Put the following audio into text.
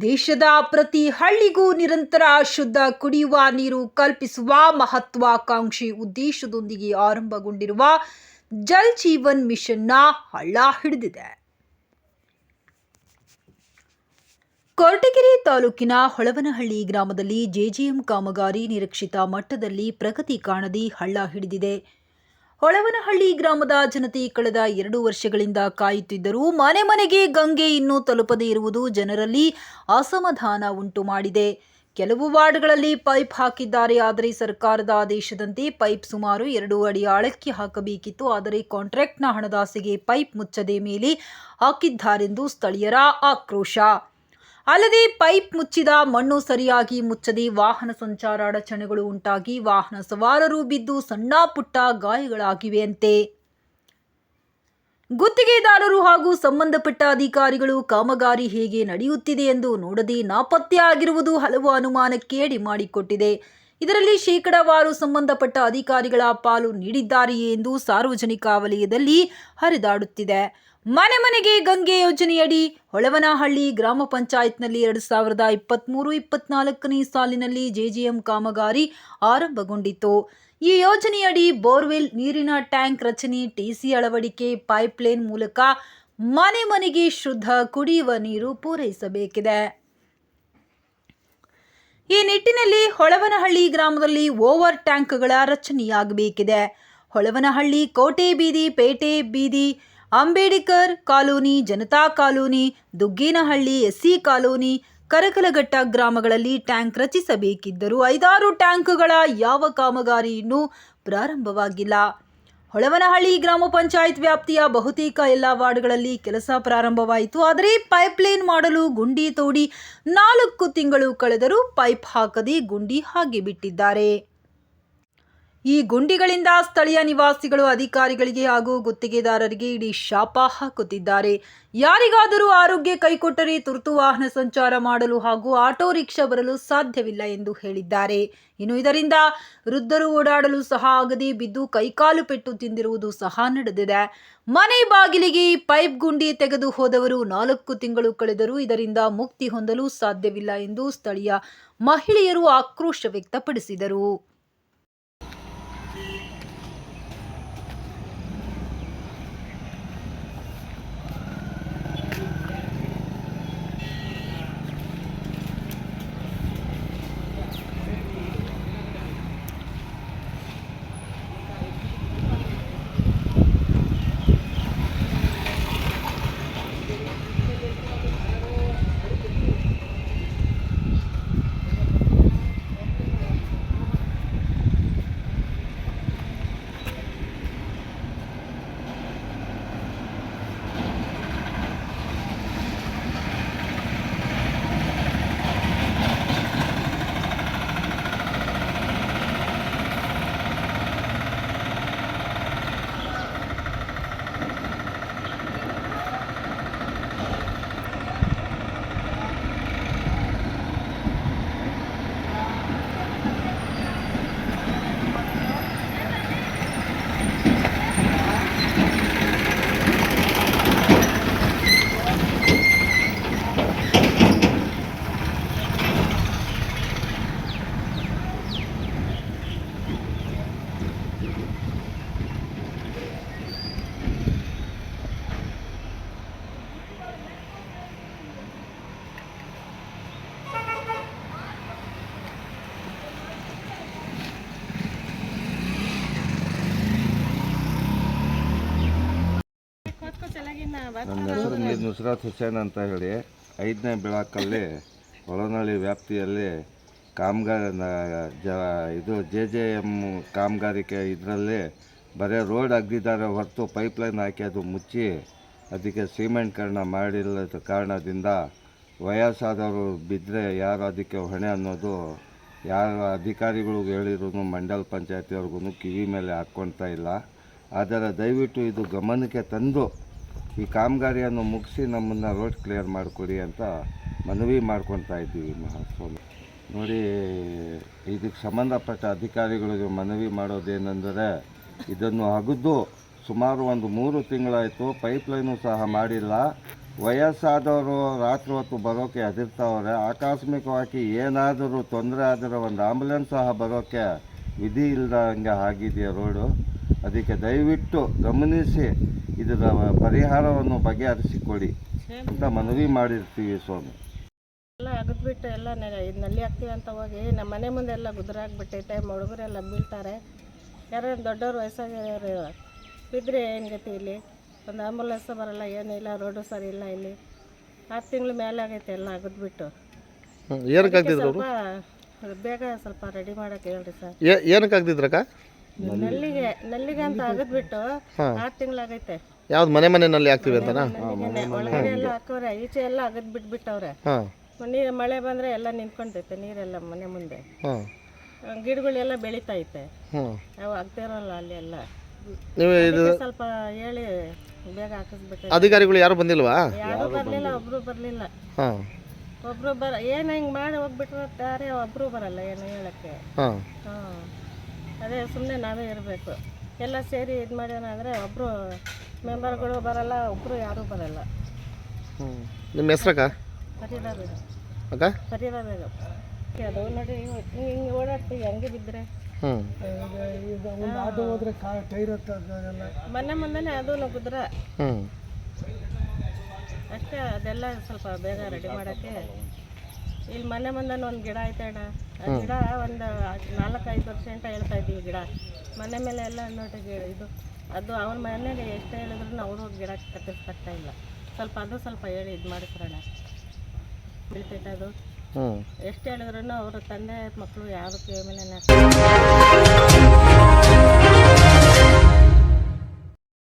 ದೇಶದ ಪ್ರತಿ ಹಳ್ಳಿಗೂ ನಿರಂತರ ಶುದ್ಧ ಕುಡಿಯುವ ನೀರು ಕಲ್ಪಿಸುವ ಮಹತ್ವಾಕಾಂಕ್ಷಿ ಉದ್ದೇಶದೊಂದಿಗೆ ಆರಂಭಗೊಂಡಿರುವ ಜಲ್ ಜೀವನ್ ಮಿಷನ್ನ ಹಳ್ಳ ಹಿಡಿದಿದೆ. ಕೊರಟಗೆರೆ ತಾಲೂಕಿನ ಹೊಳವನಹಳ್ಳಿ ಗ್ರಾಮದಲ್ಲಿ ಜೆಜಿಎಂ ಕಾಮಗಾರಿ ನಿರೀಕ್ಷಿತ ಮಟ್ಟದಲ್ಲಿ ಪ್ರಗತಿ ಕಾಣದಿ ಹಳ್ಳ ಹಿಡಿದಿದೆ. ಹೊಳವನಹಳ್ಳಿ ಗ್ರಾಮದ ಜನತೆ ಕಳೆದ ಎರಡು ವರ್ಷಗಳಿಂದ ಕಾಯುತ್ತಿದ್ದರೂ ಮನೆ ಮನೆಗೆ ಗಂಗೆ ಇನ್ನೂ ತಲುಪದೇ ಇರುವುದು ಜನರಲ್ಲಿ ಅಸಮಾಧಾನ ಉಂಟು ಮಾಡಿದೆ. ಕೆಲವು ವಾರ್ಡ್ಗಳಲ್ಲಿ ಪೈಪ್ ಹಾಕಿದ್ದಾರೆ, ಆದರೆ ಸರ್ಕಾರದ ಆದೇಶದಂತೆ ಪೈಪ್ ಸುಮಾರು ಎರಡು ಅಡಿ ಆಳಕ್ಕೆ ಹಾಕಬೇಕಿತ್ತು. ಆದರೆ ಕಾಂಟ್ರಾಕ್ಟ್ನ ಹಣದಾಸೆಗೆ ಪೈಪ್ ಮುಚ್ಚದೆ ಮೇಲೆ ಹಾಕಿದ್ದಾರೆಂದು ಸ್ಥಳೀಯರ ಆಕ್ರೋಶ. ಅಲ್ಲದೆ ಪೈಪ್ ಮುಚ್ಚಿದ ಮಣ್ಣು ಸರಿಯಾಗಿ ಮುಚ್ಚದೆ ವಾಹನ ಸಂಚಾರ ಅಡಚಣೆಗಳು ಉಂಟಾಗಿ ವಾಹನ ಸವಾರರು ಬಿದ್ದು ಸಣ್ಣ ಪುಟ್ಟ ಗಾಯಗಳಾಗಿವೆಯಂತೆ. ಗುತ್ತಿಗೆದಾರರು ಹಾಗೂ ಸಂಬಂಧಪಟ್ಟ ಅಧಿಕಾರಿಗಳು ಕಾಮಗಾರಿ ಹೇಗೆ ನಡೆಯುತ್ತಿದೆ ಎಂದು ನೋಡದೆ ನಾಪತ್ತೆಯಾಗಿರುವುದು ಹಲವು ಅನುಮಾನಕ್ಕೆ ಎಡೆ ಮಾಡಿಕೊಟ್ಟಿದೆ ಇದರಲ್ಲಿ ಶೇಕಡಾವಾರು ಸಂಬಂಧಪಟ್ಟ ಅಧಿಕಾರಿಗಳ ಪಾಲು ನೀಡಿದ್ದಾರೆಯೇ ಎಂದು ಸಾರ್ವಜನಿಕ ವಲಯದಲ್ಲಿ ಹರಿದಾಡುತ್ತಿದೆ. ಮನೆ ಮನೆಗೆ ಗಂಗೆ ಯೋಜನೆಯಡಿ ಹೊಳವನಹಳ್ಳಿ ಗ್ರಾಮ ಪಂಚಾಯತ್ನಲ್ಲಿ ಎರಡು ಸಾವಿರದ ಇಪ್ಪತ್ತ್ಮೂರು ಇಪ್ಪತ್ನಾಲ್ಕನೇ ಸಾಲಿನಲ್ಲಿ ಜೆಜಿಎಂ ಕಾಮಗಾರಿ ಆರಂಭಗೊಂಡಿತು ಈ ಯೋಜನೆಯಡಿ ಬೋರ್ವೆಲ್ ನೀರಿನ ಟ್ಯಾಂಕ್ ರಚನೆ ಟಿಸಿ ಅಳವಡಿಕೆ, ಪೈಪ್ಲೈನ್ ಮೂಲಕ ಮನೆ ಮನೆಗೆ ಶುದ್ಧ ಕುಡಿಯುವ ನೀರು ಪೂರೈಸಬೇಕಿದೆ. ಈ ನಿಟ್ಟಿನಲ್ಲಿ ಹೊಳವನಹಳ್ಳಿ ಗ್ರಾಮದಲ್ಲಿ ಓವರ್ ಟ್ಯಾಂಕ್ಗಳ ರಚನೆಯಾಗಬೇಕಿದೆ. ಹೊಳವನಹಳ್ಳಿ ಕೋಟೆ ಬೀದಿ, ಪೇಟೆ ಬೀದಿ Ambedkar colony, Janata colony, Duggenahalli, SC colony, Karakalaghatta ಗ್ರಾಮಗಳಲ್ಲಿ ಟ್ಯಾಂಕ್ ರಚಿಸಬೇಕಿದ್ದರೂ ಐದಾರು ಟ್ಯಾಂಕ್ಗಳ ಯಾವ ಕಾಮಗಾರಿ ಇನ್ನೂ ಪ್ರಾರಂಭವಾಗಿಲ್ಲ. ಹೊಳವನಹಳ್ಳಿ ಗ್ರಾಮ ಪಂಚಾಯತ್ ವ್ಯಾಪ್ತಿಯ ಬಹುತೇಕ ಎಲ್ಲ ವಾರ್ಡ್ಗಳಲ್ಲಿ ಕೆಲಸ ಪ್ರಾರಂಭವಾಯಿತು. ಆದರೆ ಪೈಪ್ಲೈನ್ ಮಾಡಲು ಗುಂಡಿ ತೋಡಿ ನಾಲ್ಕು ತಿಂಗಳು ಕಳೆದರೂ ಪೈಪ್ ಹಾಕದೆ ಗುಂಡಿ ಹಾಗೆ ಬಿಟ್ಟಿದ್ದಾರೆ. ಈ ಗುಂಡಿಗಳಿಂದ ಸ್ಥಳೀಯ ನಿವಾಸಿಗಳು, ಅಧಿಕಾರಿಗಳಿಗೆ ಹಾಗೂ ಗುತ್ತಿಗೆದಾರರಿಗೆ ಇಡೀ ಶಾಪ ಹಾಕುತ್ತಿದ್ದಾರೆ. ಯಾರಿಗಾದರೂ ಆರೋಗ್ಯ ಕೈಕೊಟ್ಟರೆ ತುರ್ತು ವಾಹನ ಸಂಚಾರ ಮಾಡಲು ಹಾಗೂ ಆಟೋ ರಿಕ್ಷಾ ಬರಲು ಸಾಧ್ಯವಿಲ್ಲ ಎಂದು ಹೇಳಿದ್ದಾರೆ. ಇನ್ನು ಇದರಿಂದ ವೃದ್ಧರು ಓಡಾಡಲು ಸಹ ಆಗದೆ ಬಿದ್ದು ಕೈಕಾಲು ಪೆಟ್ಟು ತಿಂದಿರುವುದು ಸಹ ನಡೆದಿದೆ. ಮನೆ ಬಾಗಿಲಿಗೆ ಪೈಪ್ ಗುಂಡಿ ತೆಗೆದು ಹೋದವರು ನಾಲ್ಕು ತಿಂಗಳು ಕಳೆದರೂ ಇದರಿಂದ ಮುಕ್ತಿ ಹೊಂದಲು ಸಾಧ್ಯವಿಲ್ಲ ಎಂದು ಸ್ಥಳೀಯ ಮಹಿಳೆಯರು ಆಕ್ರೋಶ ವ್ಯಕ್ತಪಡಿಸಿದರು. ನನ್ನ ಹೆಸರು ಮೀರ್ ನುಸ್ರತ್ ಹುಸೇನ್ ಅಂತ ಹೇಳಿ. ಐದನೇ ಬೆಳಕಲ್ಲಿ ಹೊಳನಳ್ಳಿ ವ್ಯಾಪ್ತಿಯಲ್ಲಿ ಕಾಮಗಾರ ಜ ಇದು ಜೆ ಜೆ ಎಂ ಕಾಮಗಾರಿಕೆ ಇದರಲ್ಲಿ ಬರೀ ರೋಡ್ ಅಗ್ದಿದ್ದಾರೆ ಹೊರತು ಪೈಪ್ಲೈನ್ ಹಾಕಿ ಅದು ಮುಚ್ಚಿ ಅದಕ್ಕೆ ಸಿಮೆಂಟ್ಕರಣ ಮಾಡಿಲ್ಲದ ಕಾರಣದಿಂದ ವಯಸ್ಸಾದವರು ಬಿದ್ದರೆ ಯಾರು ಅದಕ್ಕೆ ಹೊಣೆ ಅನ್ನೋದು ಯಾರು ಅಧಿಕಾರಿಗಳು ಹೇಳಿದ್ರು ಮಂಡಲ ಪಂಚಾಯತಿಯವ್ರಿಗೂ ಕಿವಿ ಮೇಲೆ ಹಾಕ್ಕೊಳ್ತಾ ಇಲ್ಲ. ಆದರೆ ದಯವಿಟ್ಟು ಇದು ಗಮನಕ್ಕೆ ತಂದು ಈ ಕಾಮಗಾರಿಯನ್ನು ಮುಗಿಸಿ ನಮ್ಮನ್ನು ರೋಡ್ ಕ್ಲಿಯರ್ ಮಾಡಿಕೊಡಿ ಅಂತ ಮನವಿ ಮಾಡ್ಕೊತಾ ಇದ್ದೀವಿ ಮಹಾಸ್ವಾಮಿ. ನೋಡಿ, ಇದಕ್ಕೆ ಸಂಬಂಧಪಟ್ಟ ಅಧಿಕಾರಿಗಳಿಗೆ ಮನವಿ ಮಾಡೋದೇನೆಂದರೆ, ಇದನ್ನು ಅಗದು ಸುಮಾರು ಒಂದು ಮೂರು ತಿಂಗಳಾಯಿತು ಪೈಪ್ಲೈನು ಸಹ ಮಾಡಿಲ್ಲ. ವಯಸ್ಸಾದವರು ರಾತ್ರಿ ಹೊತ್ತು ಬರೋಕ್ಕೆ ಅದಿರ್ತಾವ್ರೆ ಆಕಸ್ಮಿಕವಾಗಿ ಏನಾದರೂ ತೊಂದರೆ ಆದರೆ ಒಂದು ಆಂಬುಲೆನ್ಸ್ ಸಹ ಬರೋಕ್ಕೆ ವಿಧಿ ಇಲ್ದಂಗೆ ಆಗಿದೆ ರೋಡು? ಅದಕ್ಕೆ ದಯವಿಟ್ಟು ಗಮನಿಸಿ ಇದರ ಪರಿಹಾರವನ್ನು ಬಗೆಹರಿಸಿಕೊಡಿ ಅಂತ ಮನವಿ ಮಾಡಿರ್ತೀವಿ ಸ್ವಾಮಿ. ಎಲ್ಲ ಅಗದ್ಬಿಟ್ಟು ಎಲ್ಲ ನಲ್ಲಿ ಹಾಕ್ತೀವಿ ಅಂತ ಹೋಗಿ ನಮ್ಮ ಮನೆ ಮುಂದೆ ಎಲ್ಲ ಗುದ್ರಾಗ್ಬಿಟ್ಟೈತೆ ಹುಡುಗರೆಲ್ಲ ಬೀಳ್ತಾರೆ. ಯಾರೋ ದೊಡ್ಡವ್ರು ವಯಸ್ಸಾಗಿರೋರು ಬಿದ್ದರೆ ಏನು ಗತಿ ಇಲ್ಲಿ? ಒಂದು ಆಂಬುಲೆನ್ಸ್ ಬರಲ್ಲ ಏನಿಲ್ಲ ರೋಡು ಸರಿ ಇಲ್ಲ ಇಲ್ಲಿ. ಹತ್ತು ತಿಂಗಳು ಮೇಲೆ ಆಗೈತೆ ಎಲ್ಲ ಅಗದ್ಬಿಟ್ಟು. ಬೇಗ ಸ್ವಲ್ಪ ರೆಡಿ ಮಾಡಕ್ಕೆ ಹೇಳ್ರಿ ಸರ್. ಏನಕ್ಕೆ ಆಗ್ತಿದ್ರಕ್ಕ ನಲ್ಲಿಗೆ ನಲ್ಲಿಗೆ ಅಂತ ಅಗದ್ಬಿಟ್ಟು ಆರು ತಿಂಗಳಾಗೈತೆ. ಯಾವ್ದು ಮನೆ ಮನೆಯಲ್ಲಿ ಆಗ್ತೀವಿ ಅಂತನಾ ಅಂತ ಒಳಗಡೆ ಎಲ್ಲ ಹಾಕವ್ರೆ ಈಚೆ ಎಲ್ಲ ಅಗದ್ ಬಿಟ್ಬಿಟ್ಟವ್ರೆ ಹಾಂ. ನೀರು ಮಳೆ ಬಂದ್ರೆ ಎಲ್ಲ ನಿಂತ್ಕೊಂತೈತೆ ನೀರೆಲ್ಲ ಮನೆ ಮುಂದೆ. ಹಾಂ. ಗಿಡಗಳೆಲ್ಲ ಬೆಳೀತೈತೆ. ಹ್ಞೂ ಅವು ಆಗ್ತಿರಲ್ಲ ಅಲ್ಲಿ ಎಲ್ಲ. ನೀವು ಇದು ಅದಕ್ಕೆ ಸ್ವಲ್ಪ ಹೇಳಿ ಬೇಗ ಹಾಕಿಸ್ಬೇಕು ಅಧಿಕಾರಿಗಳು ಯಾರು ಬಂದಿಲ್ವಾ? ಯಾರು ಬರಲಿಲ್ಲ ಒಬ್ರು ಬರಲಿಲ್ಲ. ಹಾಂ. ಒಬ್ರು ಬರ ಏನು ಹಿಂಗೆ ಮಾಡಿ ಹೋಗ್ಬಿಟ್ರು ಯಾರೇ ಒಬ್ರು ಬರಲ್ಲ ಏನು ಹೇಳಕ್ಕೆ. ಹಾಂ. ಹಾಂ. ಅದೇ ಸುಮ್ಮನೆ ನಾವೇ ಇರಬೇಕು. ಎಲ್ಲ ಸೇರಿ ಇದು ಮಾಡ್ಯಾನ ಅಂದರೆ ಒಬ್ಬರು ಮೆಂಬರ್ಗಳು ಬರಲ್ಲ ಒಬ್ಬರು ಯಾರೂ ಬರಲ್ಲ. ಹ್ಞೂ ನಿಮ್ಮ ಹೆಸ್ರಕ್ಕ? ಬೇಗಂ ಅಕ್ಕ? ಬೇಗಂ ಅದು ನೋಡಿ ಹಿಂಗೆ ಹಿಂಗೆ ಓಡಾಡ್ತೀವಿ ಹಂಗೆ ಬಿದ್ದರೆ ಹ್ಞೂ ಮೊನ್ನೆ ಮುಂದೆನೇ ಅದು ನುಗ್ಗಿದ್ರೆ ಹ್ಞೂ ಅಷ್ಟೇ ಅದೆಲ್ಲ ಸ್ವಲ್ಪ ಬೇಗ ರೆಡಿ ಮಾಡೋಕ್ಕೆ. ಇಲ್ಲಿ ಮನೆ ಮುಂದೆನೂ ಒಂದು ಗಿಡ ಐತೆ ಅಣ್ಣ. ಆ ಗಿಡ ಒಂದು ನಾಲ್ಕೈದು ವರ್ಷ ಅಂತ ಹೇಳ್ತಾ ಇದ್ದೀವಿ ಗಿಡ. ಮನೆ ಮೇಲೆ ಎಲ್ಲ ನೋಡಿ ಗಿ- ಇದು ಅದು ಅವ್ರ ಮನೆಗೆ ಎಷ್ಟು ಹೇಳಿದ್ರು ಅವರು ಗಿಡ ಕತ್ತರಿಸ್ತಾ ಇಲ್ಲ. ಸ್ವಲ್ಪ ಅದು ಸ್ವಲ್ಪ ಹೇಳಿ ಇದು ಮಾಡಿಸ್ರಣ್ಣ ಅದು. ಎಷ್ಟು ಹೇಳಿದ್ರು ಅವ್ರ ತಂದೆ ಮಕ್ಕಳು ಯಾರು ಕಿವಿ ಮೇಲೆ